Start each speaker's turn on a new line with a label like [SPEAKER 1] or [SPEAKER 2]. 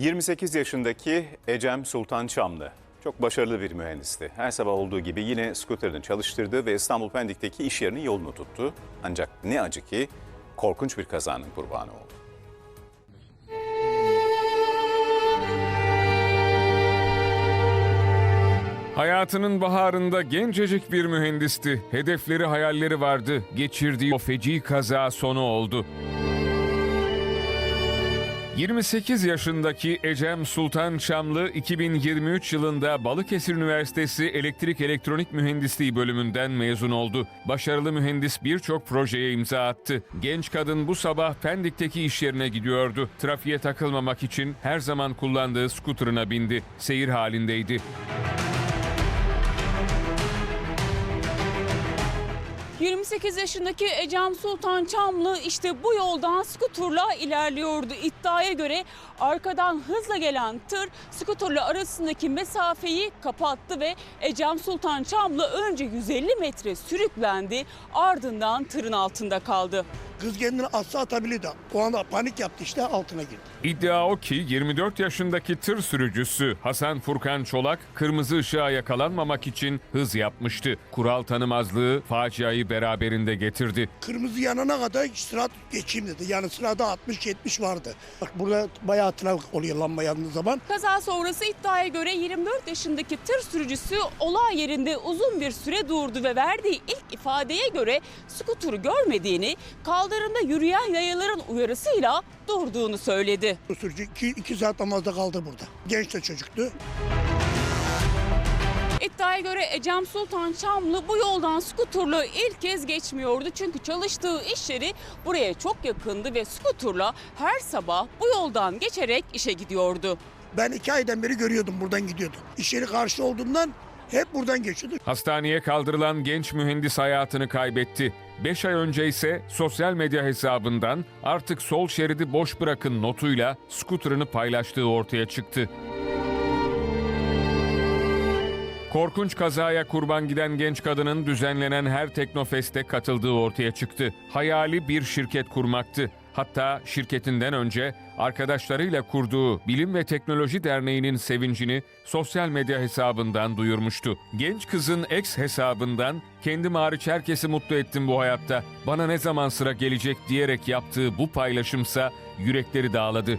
[SPEAKER 1] 28 yaşındaki Ecem Sultan Çamlı çok başarılı bir mühendisti. Her sabah olduğu gibi yine skuterini çalıştırdı ve İstanbul Pendik'teki iş yerinin yolunu tuttu. Ancak ne acı ki korkunç bir kazanın kurbanı oldu.
[SPEAKER 2] Hayatının baharında gencecik bir mühendisti. Hedefleri, hayalleri vardı. Geçirdiği o feci kaza sonu oldu. 28 yaşındaki Ecem Sultan Çamlı 2023 yılında Balıkesir Üniversitesi Elektrik Elektronik Mühendisliği bölümünden mezun oldu. Başarılı mühendis birçok projeye imza attı. Genç kadın bu sabah Pendik'teki iş yerine gidiyordu. Trafiğe takılmamak için her zaman kullandığı skuterına bindi. Seyir halindeydi.
[SPEAKER 3] ...28 yaşındaki Ecem Sultan Çamlı işte bu yoldan skuturla ilerliyordu. İddiaya göre arkadan hızla gelen tır skuturla arasındaki mesafeyi kapattı ve Ecem Sultan Çamlı önce 150 metre sürüklendi ardından tırın altında kaldı.
[SPEAKER 4] Kız kendini atsa atabilirdi. O anda panik yaptı işte altına girdi.
[SPEAKER 2] İddia o ki 24 yaşındaki tır sürücüsü Hasan Furkan Çolak kırmızı ışığa yakalanmamak için hız yapmıştı. Kural tanımazlığı faciayı beraberinde getirdi.
[SPEAKER 4] Kırmızı yanana kadar sırat geçeyim dedi. Yani sırada 60-70 vardı. Bak burada bayağı trafik oluyor lamba yandığı zaman.
[SPEAKER 3] Kaza sonrası iddiaya göre 24 yaşındaki tır sürücüsü olay yerinde uzun bir süre durdu ve verdiği ilk ifadeye göre skuturu görmediğini, kaldırımda yürüyen yayaların uyarısıyla durduğunu söyledi.
[SPEAKER 4] Bu sürücü 2 saat namazda kaldı burada. Genç de çocuktu.
[SPEAKER 3] İddiaya göre Ecem Sultan Çamlı bu yoldan skuturla ilk kez geçmiyordu. Çünkü çalıştığı iş yeri buraya çok yakındı ve skuturla her sabah bu yoldan geçerek işe gidiyordu.
[SPEAKER 4] Ben iki aydan beri görüyordum buradan gidiyordu. İş yeri karşı olduğundan hep buradan geçiyordu.
[SPEAKER 2] Hastaneye kaldırılan genç mühendis hayatını kaybetti. 5 ay önce ise sosyal medya hesabından artık sol şeridi boş bırakın notuyla skuterını paylaştığı ortaya çıktı. Korkunç kazaya kurban giden genç kadının düzenlenen her Teknofest'e katıldığı ortaya çıktı. Hayali bir şirket kurmaktı. Hatta şirketinden önce arkadaşlarıyla kurduğu Bilim ve Teknoloji Derneği'nin sevincini sosyal medya hesabından duyurmuştu. Genç kızın ex hesabından kendim hariç herkesi mutlu ettim bu hayatta. Bana ne zaman sıra gelecek diyerek yaptığı bu paylaşımsa yürekleri dağladı.